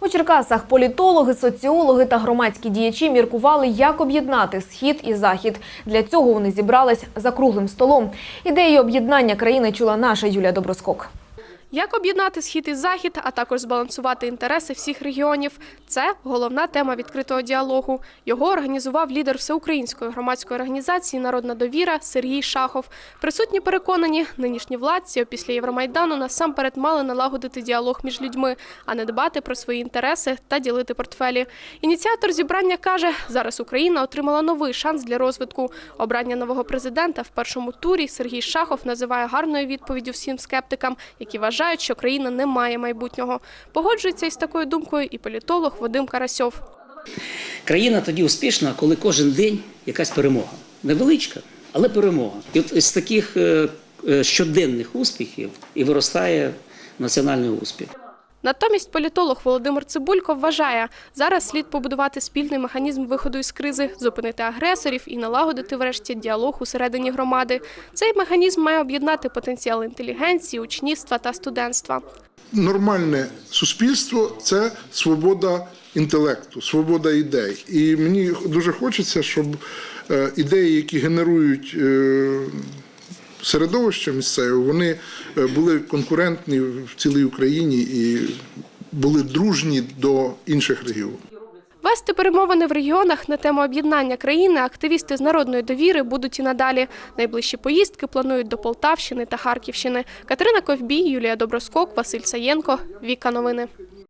У Черкасах політологи, соціологи та громадські діячі міркували, як об'єднати схід і захід. Для цього вони зібрались за круглим столом. Ідею об'єднання країни чула наша Юлія Доброскок. Як об'єднати схід і захід, а також збалансувати інтереси всіх регіонів це головна тема відкритого діалогу. Його організував лідер всеукраїнської громадської організації Народна довіра Сергій Шахов. Присутні переконані, нинішні владці після Євромайдану насамперед мали налагодити діалог між людьми, а не дбати про свої інтереси та ділити портфелі. Ініціатор зібрання каже, зараз Україна отримала новий шанс для розвитку. Обрання нового президента в першому турі Сергій Шахов називає гарною відповіддю всім скептикам, які вважають, що країна не має майбутнього. Погоджується із такою думкою і політолог Вадим Карасьов. Країна тоді успішна, коли кожен день якась перемога. Невеличка, але перемога. І от з таких е, е, щоденних успіхів і виростає національний успіх. Натомість політолог Володимир Цибулько вважає, зараз слід побудувати спільний механізм виходу із кризи, зупинити агресорів і налагодити врешті діалог усередині громади. Цей механізм має об'єднати потенціал інтелігенції, учнівства та студентства. нормальне суспільство це свобода інтелекту, свобода ідей. І мені дуже хочеться, щоб е, ідеї, які генерують е, середовище місцеве, вони е, були конкурентні в цілій Україні і були дружні до інших регіонів. Вести перемовини в регіонах на тему об'єднання країни активісти з народної довіри будуть і надалі. Найближчі поїздки планують до Полтавщини та Харківщини. Катерина Ковбій, Юлія Доброскок, Василь Саєнко. Віка новини.